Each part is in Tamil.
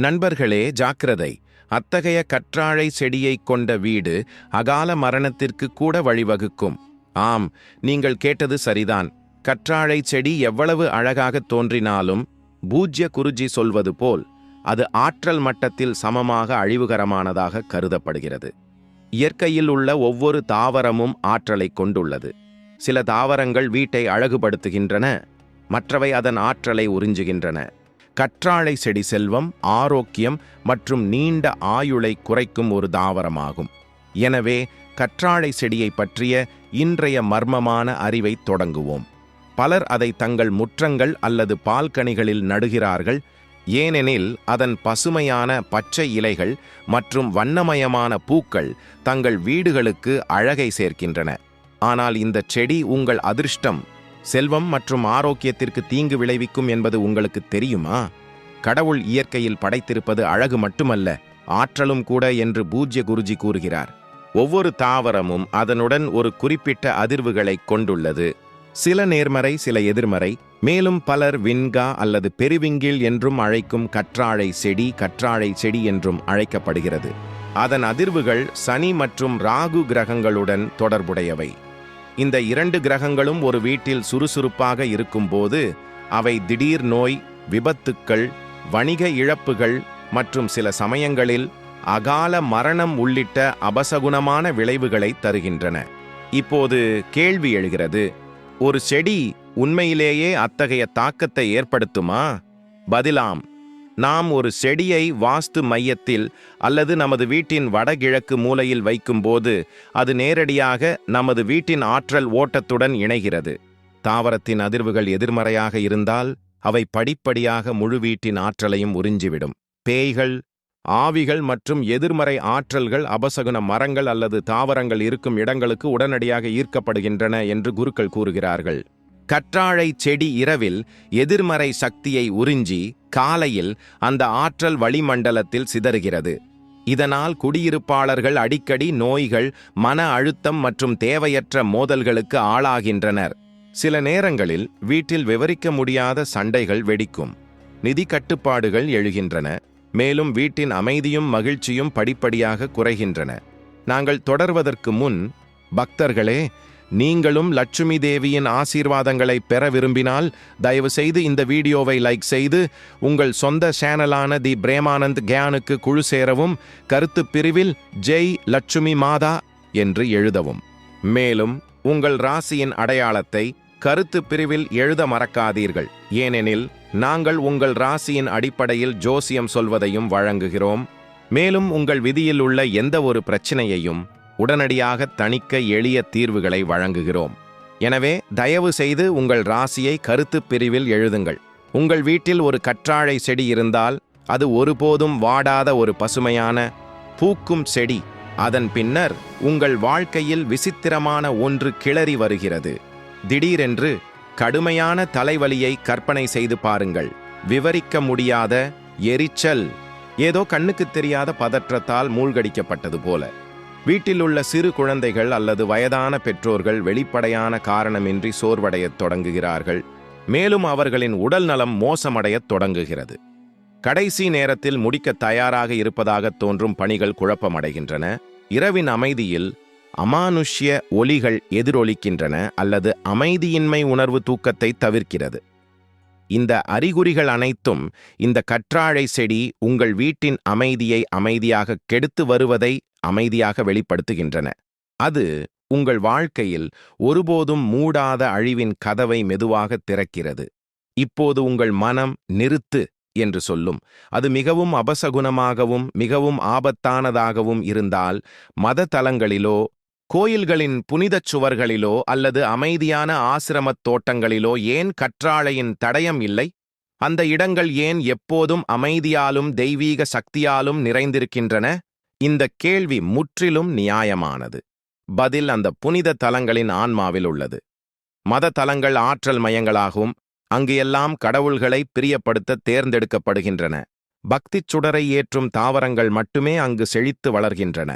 நண்பர்களே ஜாக்கிரதை. அத்தகைய கற்றாழை செடியைக் கொண்ட வீடு அகால மரணத்திற்கு கூட வழிவகுக்கும். ஆம் நீங்கள் கேட்டது சரிதான். கற்றாழை செடி எவ்வளவு அழகாக தோன்றினாலும் பூஜ்ய குருஜி சொல்வது போல் அது ஆற்றல் மட்டத்தில் சமமாக அழிவுகரமானதாக கருதப்படுகிறது. இயற்கையில் உள்ள ஒவ்வொரு தாவரமும் ஆற்றலைக் கொண்டுள்ளது. சில தாவரங்கள் வீட்டை அழகுபடுத்துகின்றன மற்றவை அதன் ஆற்றலை உறிஞ்சுகின்றன. கற்றாழை செடி செல்வம் ஆரோக்கியம் மற்றும் நீண்ட ஆயுளை குறைக்கும் ஒரு தாவரமாகும். எனவே கற்றாழை செடியை பற்றிய இன்றைய மர்மமான அறிவை தொடங்குவோம். பலர் அதை தங்கள் முற்றங்கள் அல்லது பால்கனிகளில் நடுகிறார்கள். ஏனெனில் அதன் பசுமையான பச்சை இலைகள் மற்றும் வண்ணமயமான பூக்கள் தங்கள் வீடுகளுக்கு அழகை சேர்க்கின்றன. ஆனால் இந்த செடி உங்கள் அதிர்ஷ்டம் செல்வம் மற்றும் ஆரோக்கியத்திற்கு தீங்கு விளைவிக்கும் என்பது உங்களுக்கு தெரியுமா? கடவுள் இயற்கையில் படைத்திருப்பது அழகு மட்டுமல்ல ஆற்றலும் கூட என்று பூஜ்ய குருஜி கூறுகிறார். ஒவ்வொரு தாவரமும் அதனுடன் ஒரு குறிப்பிட்ட அதிர்வுகளை கொண்டுள்ளது. சில நேர்மறை சில எதிர்மறை மேலும் பலர் வின்கா அல்லது பெருவிங்கில் என்றும் அழைக்கும் கற்றாழை செடி கற்றாழை செடி என்றும் அழைக்கப்படுகிறது. அதன் அதிர்வுகள் சனி மற்றும் ராகு கிரகங்களுடன் தொடர்புடையவை. இந்த இரண்டு கிரகங்களும் ஒரு வீட்டில் சுறுசுறுப்பாக இருக்கும்போது அவை திடீர் நோய் விபத்துக்கள் வணிக இழப்புகள் மற்றும் சில சமயங்களில் அகால மரணம் உள்ளிட்ட அபசகுணமான விளைவுகளை தருகின்றன. இப்போது கேள்வி எழுகிறது ஒரு செடி உண்மையிலேயே அத்தகைய தாக்கத்தை ஏற்படுத்துமா? பதிலாம் நாம் ஒரு செடியை வாஸ்து மையத்தில் அல்லது நமது வீட்டின் வடகிழக்கு மூலையில் வைக்கும்போது அது நேரடியாக நமது வீட்டின் ஆற்றல் ஓட்டத்துடன் இணைகிறது. தாவரத்தின் அதிர்வுகள் எதிர்மறையாக இருந்தால் அவை படிப்படியாக முழு வீட்டின் ஆற்றலையும் உறிஞ்சிவிடும். பேய்கள் ஆவிகள் மற்றும் எதிர்மறை ஆற்றல்கள் அபசகுன மரங்கள் அல்லது தாவரங்கள் இருக்கும் இடங்களுக்கு உடனடியாக ஈர்க்கப்படுகின்றன என்று குருக்கள் கூறுகிறார்கள். கற்றாழை செடி இரவில் எதிர்மறை சக்தியை உறிஞ்சி காலையில் அந்த ஆற்றல் வளிமண்டலத்தில் சிதறுகிறது. இதனால் குடியிருப்பாளர்கள் அடிக்கடி நோய்கள் மன அழுத்தம் மற்றும் தேவையற்ற மோதல்களுக்கு ஆளாகின்றனர். சில நேரங்களில் வீட்டில் விவரிக்க முடியாத சண்டைகள் வெடிக்கும். நிதி கட்டுப்பாடுகள் எழுகின்றன. மேலும் வீட்டின் அமைதியும் மகிழ்ச்சியும் படிப்படியாக குறைகின்றன. நாங்கள் தொடர்வதற்கு முன் பக்தர்களே நீங்களும் லட்சுமி தேவியின் ஆசீர்வாதங்களை பெற விரும்பினால் தயவு செய்து இந்த வீடியோவை லைக் செய்து உங்கள் சொந்த சேனலான தி பிரேமானந்த் கியானுக்கு குழு சேரவும். கருத்து பிரிவில் ஜெய் லட்சுமி மாதா என்று எழுதவும். மேலும் உங்கள் ராசியின் அடையாளத்தை கருத்து பிரிவில் எழுத மறக்காதீர்கள். ஏனெனில் நாங்கள் உங்கள் ராசியின் அடிப்படையில் ஜோசியம் சொல்வதையும் வழங்குகிறோம். மேலும் உங்கள் விதியில் உள்ள எந்த ஒரு பிரச்சனையையும் உடனடியாக தணிக்க எளிய தீர்வுகளை வழங்குகிறோம். எனவே தயவு செய்து உங்கள் ராசியை கருத்து பிரிவில் எழுதுங்கள். உங்கள் வீட்டில் ஒரு கற்றாழை செடி இருந்தால் அது ஒருபோதும் வாடாத ஒரு பசுமையான பூக்கும் செடி. அதன் பின்னர் உங்கள் வாழ்க்கையில் விசித்திரமான ஒன்று கிளறி வருகிறது. திடீரென்று கடுமையான தலைவலியை கற்பனை செய்து பாருங்கள். விவரிக்க முடியாத எரிச்சல். ஏதோ கண்ணுக்கு தெரியாத பதற்றத்தால் மூழ்கடிக்கப்பட்டது போல. வீட்டில் உள்ள சிறு குழந்தைகள் அல்லது வயதான பெற்றோர்கள் வெளிப்படையான காரணமின்றி சோர்வடையத் தொடங்குகிறார்கள். மேலும் அவர்களின் உடல் நலம் மோசமடையத் தொடங்குகிறது. கடைசி நேரத்தில் முடிக்க தயாராக இருப்பதாக தோன்றும் பணிகள் குழப்பமடைகின்றன. இரவின் அமைதியில் அமானுஷ்ய ஒலிகள் எதிரொலிக்கின்றன அல்லது அமைதியின்மை உணர்வு தூக்கத்தை தவிர்க்கிறது. இந்த அறிகுறிகள் அனைத்தும் இந்த கற்றாழை செடி உங்கள் வீட்டின் அமைதியை அமைதியாக கெடுத்து வருவதை அமைதியாக வெளிப்படுத்துகின்றன. அது உங்கள் வாழ்க்கையில் ஒருபோதும் மூடாத அழிவின் கதவை மெதுவாக திறக்கிறது. இப்போது உங்கள் மனம் நிறுத்து என்று சொல்லும். அது மிகவும் அபசகுணமாகவும் மிகவும் ஆபத்தானதாகவும் இருந்தால் மத தலங்களிலோ கோயில்களின் புனிதச் சுவர்களிலோ அல்லது அமைதியான ஆசிரமத் தோட்டங்களிலோ ஏன் கற்றாழையின் தடயம் இல்லை? அந்த இடங்கள் ஏன் எப்போதும் அமைதியாலும் தெய்வீக சக்தியாலும் நிறைந்திருக்கின்றன? இந்த கேள்வி முற்றிலும் நியாயமானது. பதில் அந்த புனித தலங்களின் ஆன்மாவில் உள்ளது. மத தலங்கள் ஆற்றல் மையங்களாகவும் அங்கு எல்லாம் கடவுள்களை பிரியப்படுத்த தேர்ந்தெடுக்கப்படுகின்றன. பக்திச் சுடரை ஏற்றும் தாவரங்கள் மட்டுமே அங்கு செழித்து வளர்கின்றன.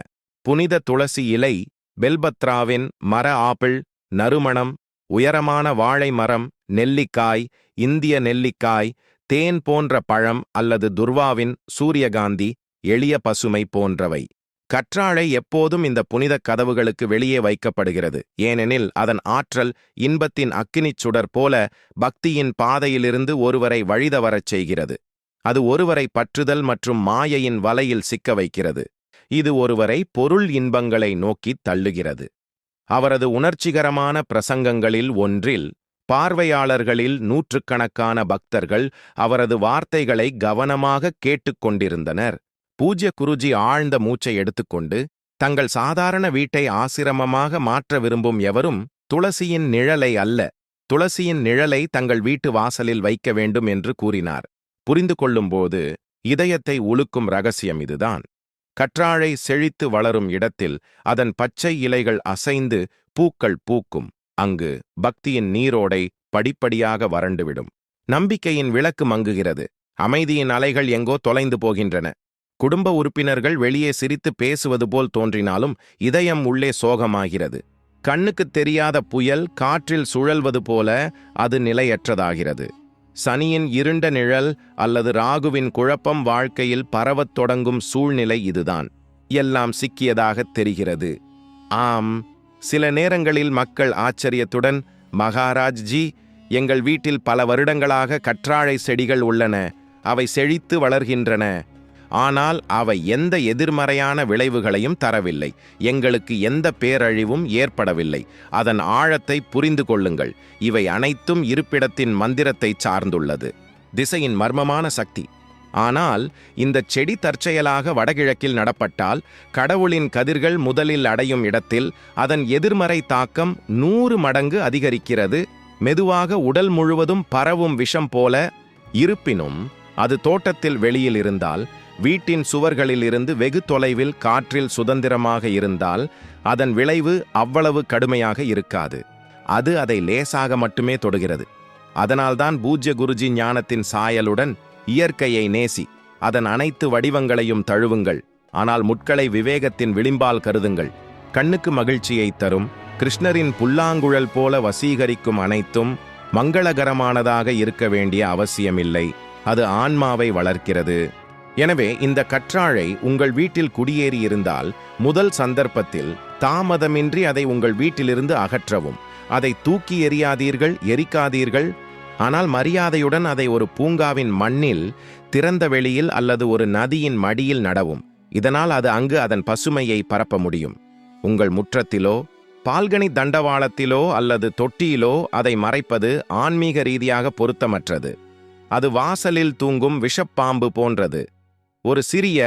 புனித துளசி இலை பெல்பத்ராவின் மர ஆப்பிள் நறுமணம் உயரமான வாழை மரம் நெல்லிக்காய் இந்திய நெல்லிக்காய் தேன் போன்ற பழம் அல்லது துர்வாவின் சூரியகாந்தி எளிய பசுமை போன்றவை. கற்றாழை எப்போதும் இந்த புனித கதவுகளுக்கு வெளியே வைக்கப்படுகிறது. ஏனெனில் அதன் ஆற்றல் இன்பத்தின் அக்கினிச் சுடர் போல பக்தியின் பாதையிலிருந்து ஒருவரை வழிதவரச் செய்கிறது. அது ஒருவரை பற்றுதல் மற்றும் மாயையின் வலையில் சிக்க வைக்கிறது. இது ஒருவரை பொருள் இன்பங்களை நோக்கித் தள்ளுகிறது. அவரது உணர்ச்சிகரமான பிரசங்கங்களில் ஒன்றில் பார்வையாளர்களில் நூற்றுக்கணக்கான பக்தர்கள் அவரது வார்த்தைகளை கவனமாக கேட்டுக்கொண்டிருந்தனர் பூஜ்ய குருஜி ஆழ்ந்த மூச்சை எடுத்துக்கொண்டு தங்கள் சாதாரண வீட்டை ஆசிரமமாக மாற்ற விரும்பும் எவரும் துளசியின் நிழலை அல்ல. துளசியின் நிழலை தங்கள் வீட்டு வாசலில் வைக்க வேண்டும் என்று கூறினார். புரிந்து கொள்ளும்போது இதயத்தை உலுக்கும் ரகசியம் இதுதான். கற்றாழை செழித்து வளரும் இடத்தில் அதன் பச்சை இலைகள் அசைந்து பூக்கள் பூக்கும். அங்கு பக்தியின் நீரோடை படிப்படியாக வறண்டுவிடும். நம்பிக்கையின் விளக்கு மங்குகிறது. அமைதியின் அலைகள் எங்கோ தொலைந்து போகின்றன. குடும்ப உறுப்பினர்கள் வெளியே சிரித்து பேசுவது போல் தோன்றினாலும் இதயம் உள்ளே சோகமாகிறது. கண்ணுக்குத் தெரியாத புயல் காற்றில் சுழல்வது போல அது நிலையற்றதாகிறது. சனியின் இருண்ட நிழல் அல்லது ராகுவின் குழப்பம் வாழ்க்கையில் பரவத் தொடங்கும் சூழ்நிலை இதுதான். எல்லாம் சிக்கியதாகத் தெரிகிறது. ஆம் சில நேரங்களில் மக்கள் ஆச்சரியத்துடன் மகாராஜ்ஜி எங்கள் வீட்டில் பல வருடங்களாக கற்றாழை செடிகள் உள்ளன அவை செழித்து வளர்கின்றன ஆனால் அவை எந்த எதிர்மறையான விளைவுகளையும் தரவில்லை. எங்களுக்கு எந்த பேரழிவும் ஏற்படவில்லை. அதன் ஆழத்தை புரிந்து கொள்ளுங்கள். இவை அனைத்தும் இருப்பிடத்தின் மந்திரத்தை சார்ந்துள்ளது. திசையின் மர்மமான சக்தி. ஆனால் இந்த செடி தற்செயலாக வடகிழக்கில் நடப்பட்டால் கடவுளின் கதிர்கள் முதலில் அடையும் இடத்தில் அதன் எதிர்மறை தாக்கம் நூறு மடங்கு அதிகரிக்கிறது. மெதுவாக உடல் முழுவதும் பரவும் விஷம் போல இருப்பினும் அது தோட்டத்தில் வெளியில் இருந்தால் வீட்டின் சுவர்களில் இருந்து வெகு தொலைவில் காற்றில் சுதந்திரமாக இருந்தால் அதன் விளைவு அவ்வளவு கடுமையாக இருக்காது. அது அதை லேசாக மட்டுமே தொடுகிறது. அதனால்தான் பூஜ்ய குருஜி ஞானத்தின் சாயலுடன் இயற்கையை நேசி அதன் அனைத்து வடிவங்களையும் தழுவுங்கள். ஆனால் முட்களை விவேகத்தின் விளிம்பால் கருதுங்கள். கண்ணுக்கு மகிழ்ச்சியை தரும் கிருஷ்ணரின் புல்லாங்குழல் போல வசீகரிக்கும் அனைத்தும் மங்களகரமானதாக இருக்க வேண்டிய அவசியமில்லை. அது ஆன்மாவை வளர்க்கிறது. எனவே இந்த கற்றாழை உங்கள் வீட்டில் குடியேறியிருந்தால் முதல் சந்தர்ப்பத்தில் தாமதமின்றி அதை உங்கள் வீட்டிலிருந்து அகற்றவும். அதை தூக்கி எறியாதீர்கள் எரிக்காதீர்கள். ஆனால் மரியாதையுடன் அதை ஒரு பூங்காவின் மண்ணில் திறந்த வெளியில் அல்லது ஒரு நதியின் மடியில் நடவும். இதனால் அது அங்கு அதன் பசுமையை பரப்ப முடியும். உங்கள் முற்றத்திலோ பால்கனி தண்டவாளத்திலோ அல்லது தொட்டியிலோ அதை மறைப்பது ஆன்மீக ரீதியாக பொருத்தமற்றது. அது வாசலில் தூங்கும் விஷப்பாம்பு போன்றது. ஒரு சிறிய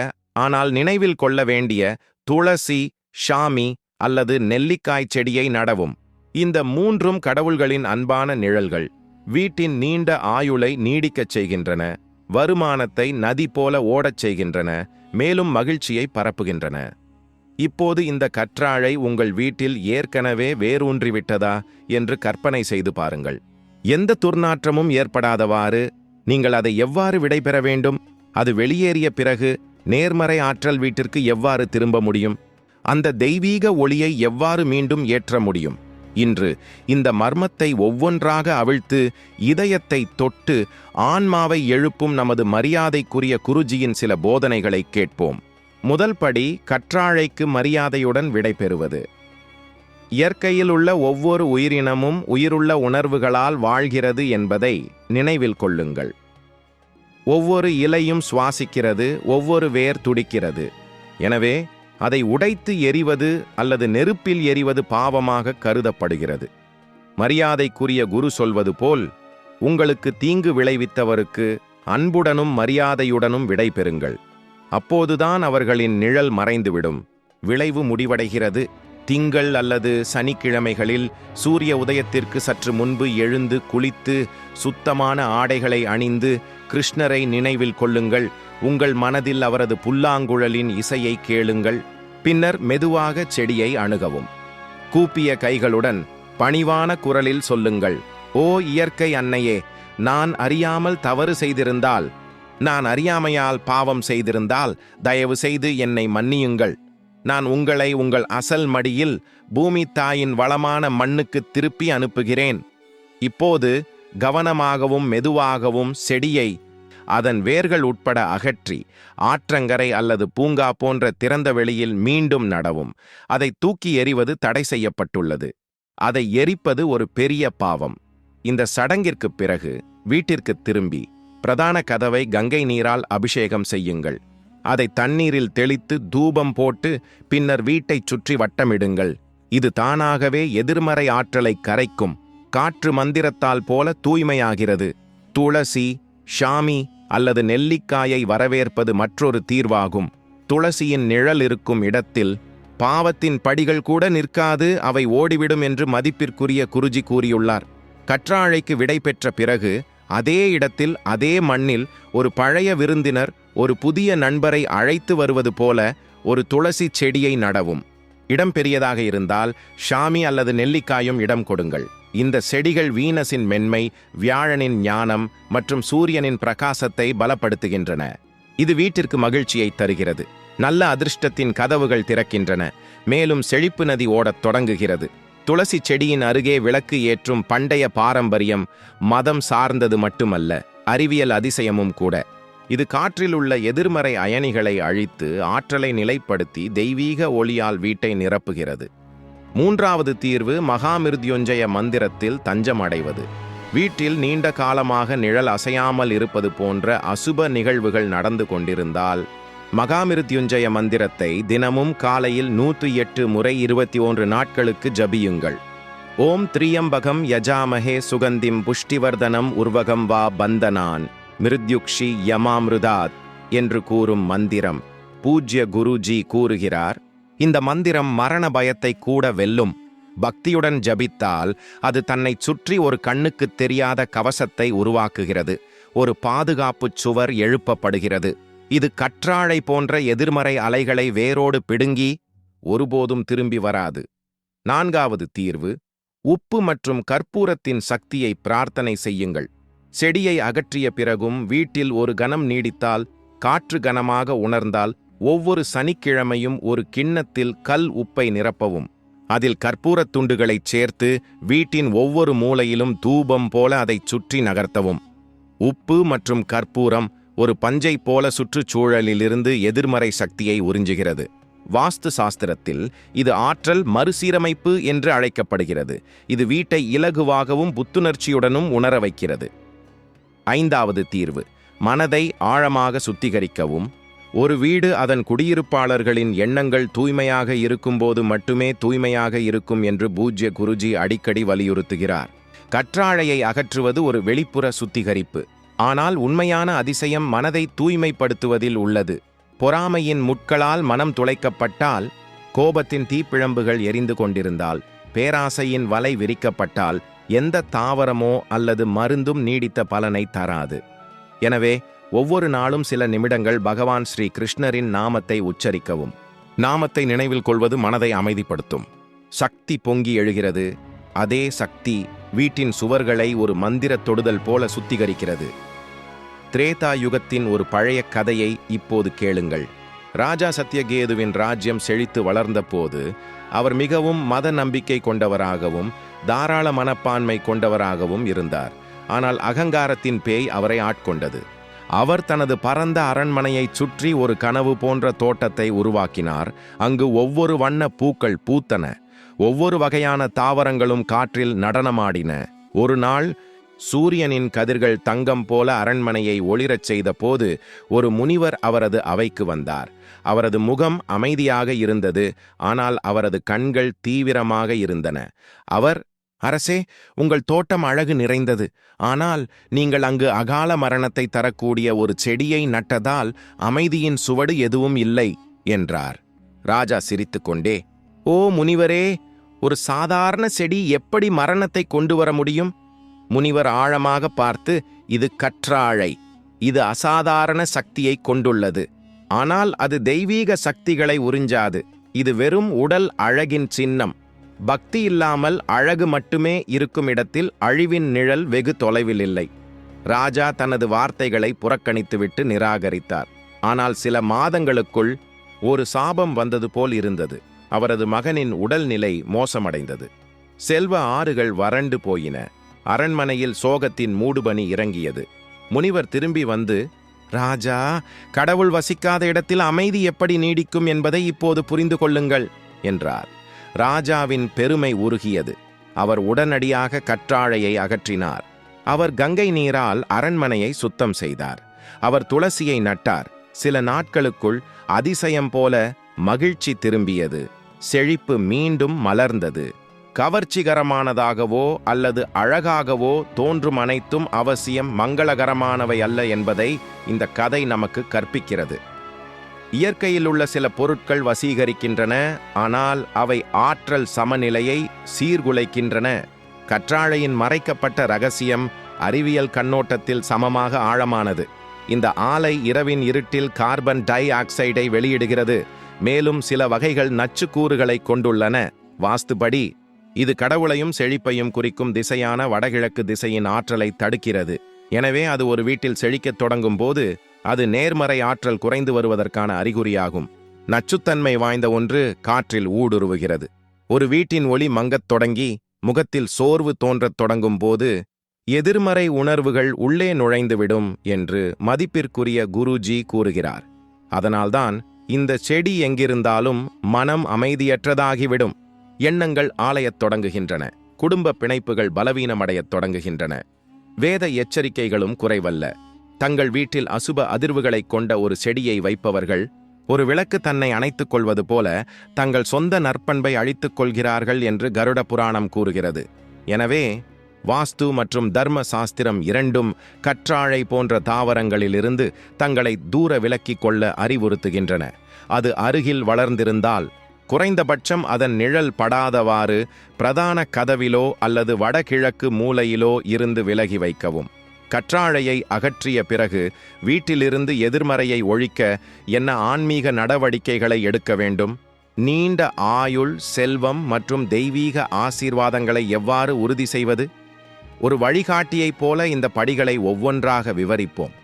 ஆனால் நினைவில் கொள்ள வேண்டிய துளசி ஷாமி அல்லது நெல்லிக்காய் செடியை நடவும். இந்த மூன்றும் கடவுள்களின் அன்பான நிழல்கள். வீட்டின் நீண்ட ஆயுளை நீடிக்கச் செய்கின்றன. வருமானத்தை நதி போல ஓடச் செய்கின்றன. மேலும் மகிழ்ச்சியை பரப்புகின்றன. இப்போது இந்த கற்றாழை உங்கள் வீட்டில் ஏற்கனவே வேரூன்றிவிட்டதா என்று கற்பனை செய்து பாருங்கள். எந்த துர்நாற்றமும் ஏற்படாதவாறு நீங்கள் அதை எவ்வாறு விடைபெற வேண்டும்? அது வெளியேறிய பிறகு நேர்மறை ஆற்றல் வீட்டிற்கு எவ்வாறு திரும்ப முடியும்? அந்த தெய்வீக ஒளியை எவ்வாறு மீண்டும் ஏற்ற முடியும்? இன்று இந்த மர்மத்தை ஒவ்வொன்றாக அவிழ்த்து இதயத்தை தொட்டு ஆன்மாவை எழுப்பும் நமது மரியாதைக்குரிய குருஜியின் சில போதனைகளை கேட்போம். முதல் படி கற்றாழைக்கு மரியாதையுடன் விடைபெறுவது. இயற்கையில் உள்ள ஒவ்வொரு உயிரினமும் உயிருள்ள உணர்வுகளால் வாழ்கிறது என்பதை நினைவில் கொள்ளுங்கள். ஒவ்வொரு இலையும் சுவாசிக்கிறது ஒவ்வொரு வேர் துடிக்கிறது. எனவே அதை உடைத்து எரிவது அல்லது நெருப்பில் எரிவது பாவமாக கருதப்படுகிறது. மரியாதைக்குரிய குரு சொல்வது போல் உங்களுக்கு தீங்கு விளைவித்தவருக்கு அன்புடனும் மரியாதையுடனும் விடை பெறுங்கள். அப்போதுதான் அவர்களின் நிழல் மறைந்துவிடும். விளைவு முடிவடைகிறது. திங்கள் அல்லது சனிக்கிழமைகளில் சூரிய உதயத்திற்கு சற்று முன்பு எழுந்து குளித்து சுத்தமான ஆடைகளை அணிந்து கிருஷ்ணரை நினைவில் கொள்ளுங்கள். உங்கள் மனதில் அவரது புல்லாங்குழலின் இசையை கேளுங்கள். பின்னர் மெதுவாக செடியை அணுகவும். கூப்பிய கைகளுடன் பணிவான குரலில் சொல்லுங்கள். ஓ இயற்கை அன்னையே நான் அறியாமல் தவறு செய்திருந்தால் நான் அறியாமையால் பாவம் செய்திருந்தால் தயவு செய்து என்னை மன்னியுங்கள். நான் உங்களை உங்கள் அசல் மடியில் பூமி தாயின் வளமான மண்ணுக்கு திருப்பி அனுப்புகிறேன். இப்போது கவனமாகவும் மெதுவாகவும் செடியை அதன் வேர்கள் உட்பட அகற்றி ஆற்றங்கரை அல்லது பூங்கா போன்ற திறந்த வெளியில் மீண்டும் நடவும். அதை தூக்கி எறிவது தடை செய்யப்பட்டுள்ளது. அதை எரிப்பது ஒரு பெரிய பாவம். இந்த சடங்கிற்குப் பிறகு வீட்டிற்கு திரும்பி பிரதான கதவை கங்கை நீரால் அபிஷேகம் செய்யுங்கள். அதை தண்ணீரில் தெளித்து தூபம் போட்டு பின்னர் வீட்டைச் சுற்றி வட்டமிடுங்கள். இது தானாகவே எதிர்மறை ஆற்றலை கரைக்கும் காற்று மந்திரத்தால் போல தூய்மையாகிறது. துளசி ஷாமி அல்லது நெல்லிக்காயை வரவேற்பது மற்றொரு தீர்வாகும். துளசியின் நிழல் இருக்கும் இடத்தில் பாவத்தின் படிகள் கூட நிற்காது அவை ஓடிவிடும் என்று மதிப்பிற்குரிய குருஜி கூறியுள்ளார். கற்றாழைக்கு விடை பெற்ற பிறகு அதே இடத்தில் அதே மண்ணில் ஒரு பழைய விருந்தினர் ஒரு புதிய நண்பரை அழைத்து வருவது போல ஒரு துளசி செடியை நடவும். இடம் பெரியதாக இருந்தால் ஷாமி அல்லது நெல்லிக்காயும் இடம் கொடுங்கள். இந்த செடிகள் வீனஸின் மென்மை வியாழனின் ஞானம் மற்றும் சூரியனின் பிரகாசத்தை பலப்படுத்துகின்றன. இது வீட்டிற்கு மகிழ்ச்சியை தருகிறது. நல்ல அதிர்ஷ்டத்தின் கதவுகள் திறக்கின்றன. மேலும் செழிப்பு நதி ஓடத் தொடங்குகிறது. துளசி செடியின் அருகே விளக்கு ஏற்றும் பண்டைய பாரம்பரியம் மதம் சார்ந்தது மட்டுமல்ல அறிவியல் அதிசயமும் கூட. இது காற்றில் உள்ள எதிர்மறை அயனிகளை அழித்து ஆற்றலை நிலைப்படுத்தி தெய்வீக ஒளியால் வீட்டை நிரப்புகிறது. மூன்றாவது தீர்வு மகாமிருத்யுஞ்சய மந்திரத்தில் தஞ்சமடைவது. வீட்டில் நீண்ட காலமாக நிழல் அசையாமல் இருப்பது போன்ற அசுப நிகழ்வுகள் நடந்து கொண்டிருந்தால் மகாமிருத்யுஞ்சய மந்திரத்தை தினமும் காலையில் நூற்றி எட்டு முறை இருபத்தி ஒன்று நாட்களுக்கு ஜபியுங்கள். ஓம் திரியம்பகம் யஜாமஹே சுகந்திம் புஷ்டிவர்தனம் உர்வகம் வா பந்தனான் மிருத்யுக்ஷி யமாமிருதாத் என்று கூறும் மந்திரம். பூஜ்ய குருஜி கூறுகிறார் இந்த மந்திரம் மரண பயத்தை கூட வெல்லும். பக்தியுடன் ஜபித்தால் அது தன்னை சுற்றி ஒரு கண்ணுக்குத் தெரியாத கவசத்தை உருவாக்குகிறது. ஒரு பாதுகாப்புச் சுவர் எழுப்பப்படுகிறது. இது கற்றாழை போன்ற எதிர்மறை அலைகளை வேரோடு பிடுங்கி ஒருபோதும் திரும்பி வராது. நான்காவது தீர்வு உப்பு மற்றும் கற்பூரத்தின் சக்தியை பிரார்த்தனை செய்யுங்கள். செடியை அகற்றிய பிறகும் வீட்டில் ஒரு கணம் நீடித்தால் காற்று கனமாக உணர்ந்தால் ஒவ்வொரு சனிக்கிழமையும் ஒரு கிண்ணத்தில் கல் உப்பை நிரப்பவும். அதில் கற்பூரத் துண்டுகளைச் சேர்த்து வீட்டின் ஒவ்வொரு மூலையிலும் தூபம் போல அதைச் சுற்றி நகர்த்தவும். உப்பு மற்றும் கற்பூரம் ஒரு பஞ்சை போல சுற்றுச்சூழலிலிருந்து எதிர்மறை சக்தியை உறிஞ்சுகிறது. வாஸ்து சாஸ்திரத்தில் இது ஆற்றல் மறுசீரமைப்பு என்று அழைக்கப்படுகிறது. இது வீட்டை இலகுவாகவும் புத்துணர்ச்சியுடனும் உணர வைக்கிறது. ஐந்தாவது தீர்வு. மனதை ஆழமாக சுத்திகரிக்கவும் ஒரு வீடு அதன் குடியிருப்பாளர்களின் எண்ணங்கள் தூய்மையாக இருக்கும்போது மட்டுமே தூய்மையாக இருக்கும் என்று பூஜ்ய குருஜி அடிக்கடி வலியுறுத்துகிறார். கற்றாழையை அகற்றுவது ஒரு வெளிப்புற சுத்திகரிப்பு. ஆனால் உண்மையான அதிசயம் மனதை தூய்மைப்படுத்துவதில் உள்ளது. பொறாமையின் முட்களால் மனம் துளைக்கப்பட்டால் கோபத்தின் தீப்பிழம்புகள் எரிந்து கொண்டிருந்தால் பேராசையின் வலை விரிக்கப்பட்டால் எந்த தாவரமோ அல்லது மருந்தும் நீடித்த பலனை தராது. எனவே ஒவ்வொரு நாளும் சில நிமிடங்கள் பகவான் ஸ்ரீ கிருஷ்ணரின் நாமத்தை உச்சரிக்கவும். நாமத்தை நினைவில் கொள்வது மனதை அமைதிப்படுத்தும். சக்தி பொங்கி எழுகிறது. அதே சக்தி வீட்டின் சுவர்களை ஒரு மந்திர தொடுதல் போல சுத்திகரிக்கிறது. திரேதா யுகத்தின் ஒரு பழைய கதையை இப்போது கேளுங்கள். ராஜா சத்யகேதுவின் ராஜ்யம் செழித்து வளர்ந்தபோது அவர் மிகவும் மத நம்பிக்கை கொண்டவராகவும் தாராள மனப்பான்மை கொண்டவராகவும் இருந்தார். ஆனால் அகங்காரத்தின் பேய் அவரை ஆட்கொண்டது. அவர் தனது பரந்த அரண்மனையைச் சுற்றி ஒரு கனவு போன்ற தோட்டத்தை உருவாக்கினார். அங்கு ஒவ்வொரு வண்ண பூக்கள் பூத்தன. ஒவ்வொரு வகையான தாவரங்களும் காற்றில் நடனமாடின. ஒரு நாள் சூரியனின் கதிர்கள் தங்கம் போல அரண்மனையை ஒளிரச் செய்த போது ஒரு முனிவர் அவரது அவைக்கு வந்தார். அவரது முகம் அமைதியாக இருந்தது ஆனால் அவரது கண்கள் தீவிரமாக இருந்தன. அவர் அரசே உங்கள் தோட்டம் அழகு நிறைந்தது. ஆனால் நீங்கள் அங்கு அகால மரணத்தை தரக்கூடிய ஒரு செடியை நட்டதால் அமைதியின் சுவடு எதுவும் இல்லை என்றார். ராஜா சிரித்துக்கொண்டே ஓ முனிவரே ஒரு சாதாரண செடி எப்படி மரணத்தை கொண்டு வர முடியும்? முனிவர் ஆழமாக பார்த்து இது கற்றாழை. இது அசாதாரண சக்தியை கொண்டுள்ளது. ஆனால் அது தெய்வீக சக்திகளை உறிஞ்சாது. இது வெறும் உடல் அழகின் சின்னம். பக்தி இல்லாமல் அழகு மட்டுமே இருக்கும் இடத்தில் அழிவின் நிழல் வெகு தொலைவில் இல்லை. ராஜா தனது வார்த்தைகளை புறக்கணித்துவிட்டு நிராகரித்தார். ஆனால் சில மாதங்களுக்குள் ஒரு சாபம் வந்தது போல் இருந்தது. அவரது மகனின் உடல்நிலை மோசமடைந்தது. செல்வ ஆறுகள் வறண்டு போயின. அரண்மனையில் சோகத்தின் மூடுபனி இறங்கியது. முனிவர் திரும்பி வந்து ராஜா கடவுள் வசிக்காத இடத்தில் அமைதி எப்படி நீடிக்கும் என்பதை இப்போது புரிந்து கொள்ளுங்கள் என்றார். ராஜாவின் பெருமை உருகியது. அவர் உடனடியாக கற்றாழையை அகற்றினார். அவர் கங்கை நீரால் அரண்மனையை சுத்தம் செய்தார். அவர் துளசியை நட்டார். சில நாட்களுக்குள் அதிசயம் போல மகிழ்ச்சி திரும்பியது. செழிப்பு மீண்டும் மலர்ந்தது. கவர்ச்சிகரமானதாகவோ அல்லது அழகாகவோ தோன்றும் அனைத்தும் அவசியம் மங்களகரமானவை அல்ல என்பதை இந்த கதை நமக்கு கற்பிக்கிறது. இயற்கையில் உள்ள சில பொருட்கள் வசீகரிக்கின்றன ஆனால் அவை ஆற்றல் சமநிலையை சீர்குலைக்கின்றன. கற்றாழையின் மறைக்கப்பட்ட ரகசியம் அறிவியல் கண்ணோட்டத்தில் சமமாக ஆழமானது. இந்த ஆலை இரவின் இருட்டில் கார்பன் டை ஆக்சைடை வெளியிடுகிறது. மேலும் சில வகைகள் நச்சுக்கூறுகளை கொண்டுள்ளன. வாஸ்துபடி இது கடவுளையும் செழிப்பையும் குறிக்கும் திசையான வடகிழக்கு திசையின் ஆற்றலை தடுக்கிறது. எனவே அது ஒரு வீட்டில் செழிக்கத் தொடங்கும் போது அது நேர்மறை ஆற்றல் குறைந்து வருவதற்கான அறிகுறியாகும். நச்சுத்தன்மை வாய்ந்த ஒன்று காற்றில் ஊடுருவுகிறது. ஒரு வீட்டின் ஒளி மங்கத் தொடங்கி முகத்தில் சோர்வு தோன்றத் தொடங்கும் போது எதிர்மறை உணர்வுகள் உள்ளே நுழைந்துவிடும் என்று மதிப்பிற்குரிய குருஜி கூறுகிறார். அதனால்தான் இந்த செடி எங்கிருந்தாலும் மனம் அமைதியற்றதாகிவிடும். எண்ணங்கள் ஆலயத் தொடங்குகின்றன. குடும்ப பிணைப்புகள் பலவீனமடையத் தொடங்குகின்றன. வேத எச்சரிக்கைகளும் குறைவல்ல. தங்கள் வீட்டில் அசுப அதிர்வுகளைக் கொண்ட ஒரு செடியை வைப்பவர்கள் ஒரு விளக்கு தன்னை அணைத்துக் கொள்வது போல தங்கள் சொந்த நற்பண்பை அழித்துக் கொள்கிறார்கள் என்று கருட புராணம் கூறுகிறது. எனவே வாஸ்து மற்றும் தர்ம சாஸ்திரம் இரண்டும் கற்றாழை போன்ற தாவரங்களிலிருந்து தங்களை தூர விலக்கிக் கொள்ள அறிவுறுத்துகின்றன. அது அருகில் வளர்ந்திருந்தால் குறைந்தபட்சம் அதன் நிழல் படாதவாறு பிரதான கதவிலோ அல்லது வடகிழக்கு மூலையிலோ இருந்து விலகி வைக்கவும். கற்றாழையை அகற்றிய பிறகு வீட்டிலிருந்து எதிர்மறையை ஒழிக்க என்ன ஆன்மீக நடவடிக்கைகளை எடுக்க வேண்டும்? நீண்ட ஆயுள் செல்வம் மற்றும் தெய்வீக ஆசீர்வாதங்களை எவ்வாறு உறுதி செய்வது? ஒரு வழிகாட்டியைப் போல இந்த படிகளை ஒவ்வொன்றாக விவரிப்போம்.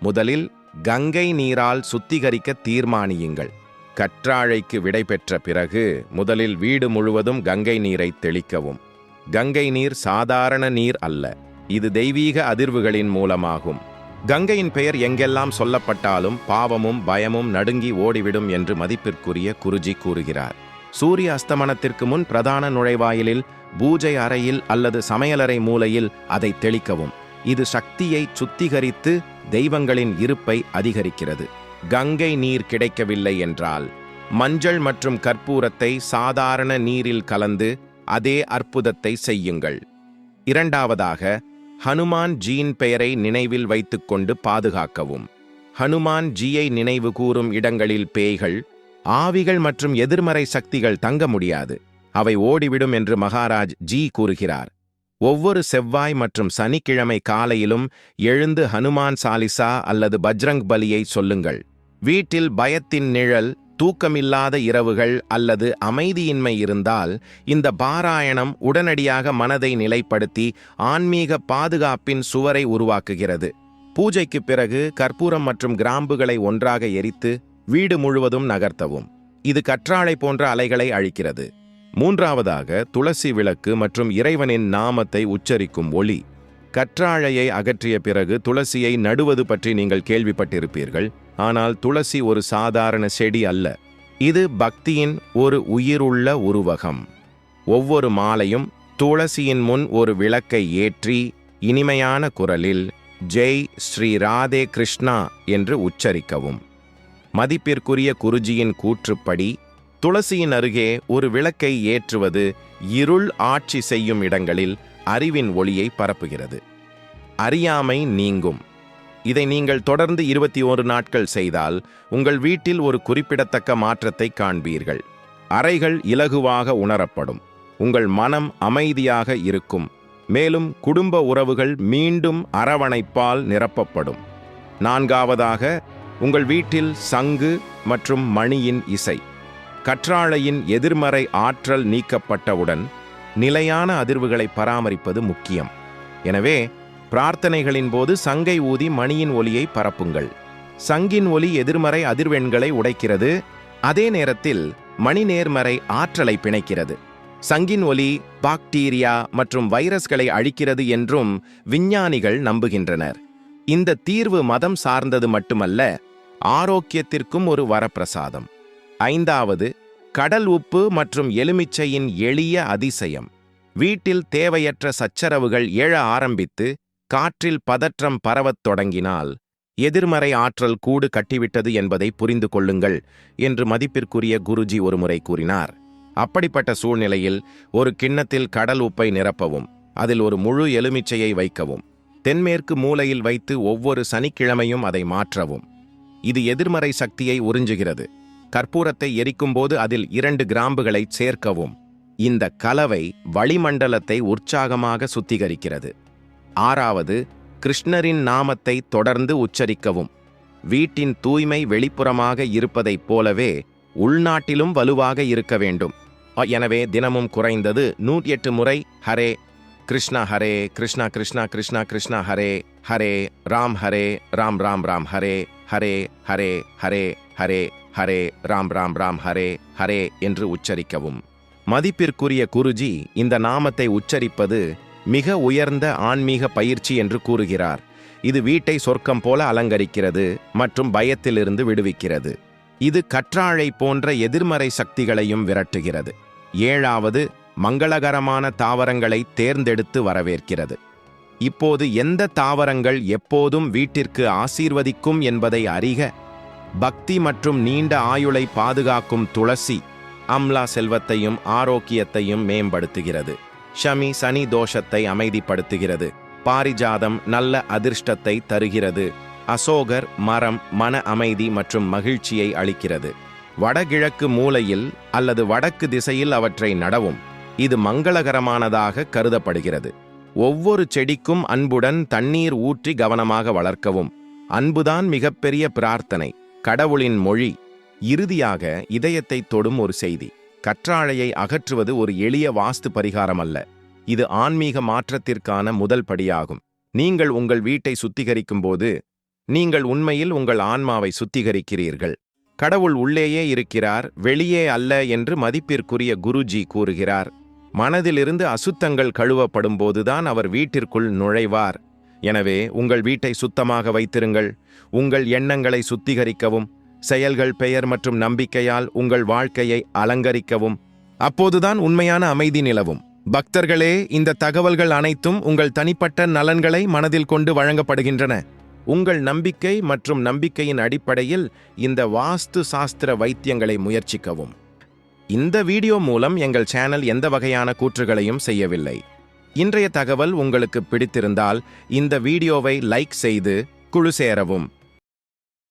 முதலில் கங்கை நீரால் சுத்திகரிக்க தீர்மானியுங்கள். கற்றாழைக்கு விடை பெற்ற பிறகு முதலில் வீடு முழுவதும் கங்கை நீரை தெளிக்கவும். கங்கை நீர் சாதாரண நீர் அல்ல. இது தெய்வீக அதிர்வுகளின் மூலமாகும். கங்கையின் பெயர் எங்கெல்லாம் சொல்லப்பட்டாலும் பாவமும் பயமும் நடுங்கி ஓடிவிடும் என்று மதிப்பிற்குரிய குருஜி கூறுகிறார். சூரிய அஸ்தமனத்திற்கு முன் பிரதான நுழைவாயிலில் பூஜை அறையில் அல்லது சமையலறை மூலையில் அதை தெளிக்கவும். இது சக்தியை சுத்திகரித்து தெய்வங்களின் இருப்பை அதிகரிக்கிறது. கங்கை நீர் கிடைக்கவில்லை என்றால் மஞ்சள் மற்றும் கற்பூரத்தை சாதாரண நீரில் கலந்து அதே அற்புதத்தை செய்யுங்கள். இரண்டாவதாக ஹனுமான் ஜியின் பெயரை நினைவில் வைத்துக்கொண்டு பாதுகாக்கவும். ஹனுமான் ஜியை நினைவு கூறும் இடங்களில் பேய்கள் ஆவிகள் மற்றும் எதிர்மறை சக்திகள் தங்க முடியாது. அவை ஓடிவிடும் என்று மகாராஜ் ஜி கூறுகிறார். ஒவ்வொரு செவ்வாய் மற்றும் சனிக்கிழமை காலையிலும் எழுந்து ஹனுமான் சாலிசா அல்லது பஜ்ரங் பலியை சொல்லுங்கள். வீட்டில் பயத்தின் நிழல் தூக்கமில்லாத இரவுகள் அல்லது அமைதியின்மை இருந்தால் இந்த பாராயணம் உடனடியாக மனதை நிலைப்படுத்தி ஆன்மீக பாதுகாப்பின் சுவரை உருவாக்குகிறது. பூஜைக்குப் பிறகு கற்பூரம் மற்றும் கிராம்புகளை ஒன்றாக எரித்து வீடு முழுவதும் நகர்த்தவும். இது கற்றாழை போன்ற அலைகளை அழிக்கிறது. மூன்றாவதாக துளசி விளக்கு மற்றும் இறைவனின் நாமத்தை உச்சரிக்கும் ஒளி. கற்றாழையை அகற்றிய பிறகு துளசியை நடுவது பற்றி நீங்கள் கேள்விப்பட்டிருப்பீர்கள். ஆனால் துளசி ஒரு சாதாரண செடி அல்ல. இது பக்தியின் ஒரு உயிருள்ள உருவகம். ஒவ்வொரு மாலையும் துளசியின் முன் ஒரு விளக்கை ஏற்றி இனிமையான குரலில் ஜெய் ஸ்ரீ ராதே கிருஷ்ணா என்று உச்சரிக்கவும். மதிப்பிற்குரிய குருஜியின் கூற்றுப்படி துளசியின் அருகே ஒரு விளக்கை ஏற்றுவது இருள் ஆட்சி செய்யும் இடங்களில் அறிவின் ஒளியை பரப்புகிறது. அறியாமை நீங்கும். இதை நீங்கள் தொடர்ந்து இருபத்தி ஓரு நாட்கள் செய்தால் உங்கள் வீட்டில் ஒரு குறிப்பிடத்தக்க மாற்றத்தை காண்பீர்கள். அறைகள் இலகுவாக உணரப்படும். உங்கள் மனம் அமைதியாக இருக்கும். மேலும் குடும்ப உறவுகள் மீண்டும் அரவணைப்பால் நிரப்பப்படும். நான்காவதாக உங்கள் வீட்டில் சங்கு மற்றும் மணியின் இசை. கற்றாழையின் எதிர்மறை ஆற்றல் நீக்கப்பட்டவுடன் நிலையான அதிர்வுகளை பராமரிப்பது முக்கியம். எனவே பிரார்த்தனைகளின் போது சங்கை ஊதி மணியின் ஒலியை பரப்புங்கள். சங்கின் ஒலி எதிர்மறை அதிர்வெண்களை உடைக்கிறது. அதே நேரத்தில் மணி நேர்மறை ஆற்றலை பிணைக்கிறது. சங்கின் ஒலி பாக்டீரியா மற்றும் வைரஸ்களை அழிக்கிறது என்றும் விஞ்ஞானிகள் நம்புகின்றனர். இந்த தீர்வு மதம் சார்ந்தது மட்டுமல்ல ஆரோக்கியத்திற்கும் ஒரு வரப்பிரசாதம். ஐந்தாவது கடல் உப்பு மற்றும் எலுமிச்சையின் எளிய அதிசயம். வீட்டில் தேவையற்ற சச்சரவுகள் எழ ஆரம்பித்து காற்றில் பதற்றம் பரவத் தொடங்கினால் எதிர்மறை ஆற்றல் கூடு கட்டிவிட்டது என்பதை புரிந்து கொள்ளுங்கள் என்று மதிப்பிற்குரிய குருஜி ஒருமுறை கூறினார். அப்படிப்பட்ட சூழ்நிலையில் ஒரு கிண்ணத்தில் கடல் உப்பை நிரப்பவும் அதில் ஒரு முழு எலுமிச்சையை வைக்கவும் தென்மேற்கு மூலையில் வைத்து ஒவ்வொரு சனிக்கிழமையும் அதை மாற்றவும். இது எதிர்மறை சக்தியை உறிஞ்சுகிறது. கற்பூரத்தை எரிக்கும்போது அதில் இரண்டு கிராம்புகளை சேர்க்கவும். இந்த கலவை வளிமண்டலத்தை உற்சாகமாக சுத்திகரிக்கிறது. ஆறாவது கிருஷ்ணரின் நாமத்தை தொடர்ந்து உச்சரிக்கவும். வீட்டின் தூய்மை வெளிப்புறமாக இருப்பதைப் போலவே உள்நாட்டிலும் வலுவாக இருக்க வேண்டும். எனவே தினமும் குறைந்தது நூற்றி எட்டு முறை ஹரே கிருஷ்ணா ஹரே கிருஷ்ணா கிருஷ்ணா கிருஷ்ணா கிருஷ்ணா ஹரே ஹரே ராம் ஹரே ராம் ராம் ராம் ஹரே ஹரே ஹரே ஹரே ஹரே. ஹரே ராம் ராம் ராம் ஹரே ஹரே என்று உச்சரிக்கவும். மதிப்பிற்குரிய குருஜி இந்த நாமத்தை உச்சரிப்பது மிக உயர்ந்த ஆன்மீக பயிற்சி என்று கூறுகிறார். இது வீட்டை சொர்க்கம் போல அலங்கரிக்கிறது மற்றும் பயத்திலிருந்து விடுவிக்கிறது. இது கற்றாழை போன்ற எதிர்மறை சக்திகளையும் விரட்டுகிறது. ஏழாவது மங்களகரமான தாவரங்களை தேர்ந்தெடுத்து வரவேற்கிறது. இப்போது எந்த தாவரங்கள் எப்போதும் வீட்டிற்கு ஆசீர்வதிக்கும் என்பதை அறிக பக்தி மற்றும் நீண்ட ஆயுளை பாதுகாக்கும் துளசி அம்லா செல்வத்தையும் ஆரோக்கியத்தையும் மேம்படுத்துகிறது. ஷமி சனி தோஷத்தை அமைதிப்படுத்துகிறது. பாரிஜாதம் நல்ல அதிர்ஷ்டத்தை தருகிறது. அசோகர் மரம் மன அமைதி மற்றும் மகிழ்ச்சியை அளிக்கிறது. வடகிழக்கு மூலையில் அல்லது வடக்கு திசையில் அவற்றை நடவும். இது மங்களகரமானதாக கருதப்படுகிறது. ஒவ்வொரு செடிக்கும் அன்புடன் தண்ணீர் ஊற்றி கவனமாக வளர்க்கவும். அன்புதான் மிகப்பெரிய பிரார்த்தனை. கடவுளின் மொழி இறுதியாக இதயத்தை தொடும் ஒரு செய்தி. கற்றாழையை அகற்றுவது ஒரு எளிய வாஸ்து பரிகாரம் அல்ல இது ஆன்மீக மாற்றத்திற்கான முதல் படியாகும். நீங்கள் உங்கள் வீட்டை சுத்திகரிக்கும் போது நீங்கள் உண்மையில் உங்கள் ஆன்மாவை சுத்திகரிக்கிறீர்கள். கடவுள் உள்ளேயே இருக்கிறார் வெளியே அல்ல என்று மதிப்பிற்குரிய குருஜி கூறுகிறார். மனதிலிருந்து அசுத்தங்கள் கழுவப்படும் போதுதான் அவர் வீட்டிற்குள் நுழைவார். எனவே உங்கள் வீட்டை சுத்தமாக வைத்திருங்கள். உங்கள் எண்ணங்களை சுத்திகரிக்கவும். செயல்கள் பெயர் மற்றும் நம்பிக்கையால் உங்கள் வாழ்க்கையை அலங்கரிக்கவும். அப்போதுதான் உண்மையான அமைதி நிலவும். பக்தர்களே இந்த தகவல்கள் அனைத்தும் உங்கள் தனிப்பட்ட நலன்களை மனதில் கொண்டு வழங்கப்படுகின்றன. உங்கள் நம்பிக்கை மற்றும் நம்பிக்கையின் அடிப்படையில் இந்த வாஸ்து சாஸ்திர வைத்தியங்களை முயற்சிக்கவும். இந்த வீடியோ மூலம் எங்கள் சேனல் எந்த வகையான கூற்றுகளையும் செய்யவில்லை. இன்றைய தகவல் உங்களுக்கு பிடித்திருந்தால் இந்த வீடியோவை லைக் செய்து குழு சேரவும்.